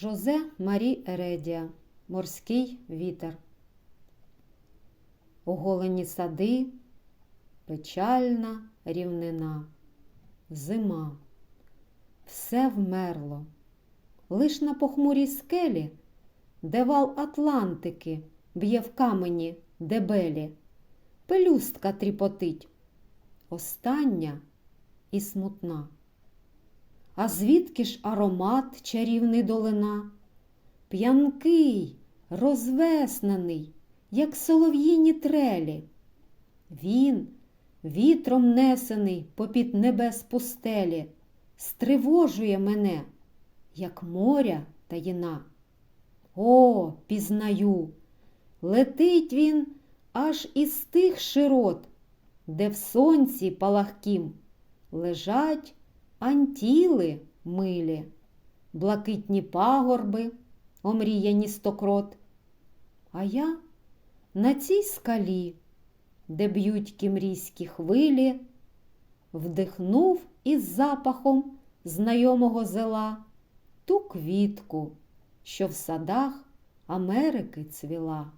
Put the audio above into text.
Жозе Марі Ередія Морський вітер. Оголені сади, печальна рівнина, зима. Все вмерло. Лиш на похмурій скелі, де вал Атлантики б'є в камені дебелі, пелюстка тріпотить, остання і смутна. А звідки ж аромат чарівний долина? П'янкий, розвеснений, як солов'їні трелі. Він, вітром несений попід небес пустелі, стривожує мене, як моря таїна. О, пізнаю, летить він аж із тих широт, де в сонці палахкім лежать антіли милі, блакитні пагорби, омріяні стокрот. А я на цій скалі, де б'ють кімрійські хвилі, вдихнув із запахом знайомого зела ту квітку, що в садах Америки цвіла.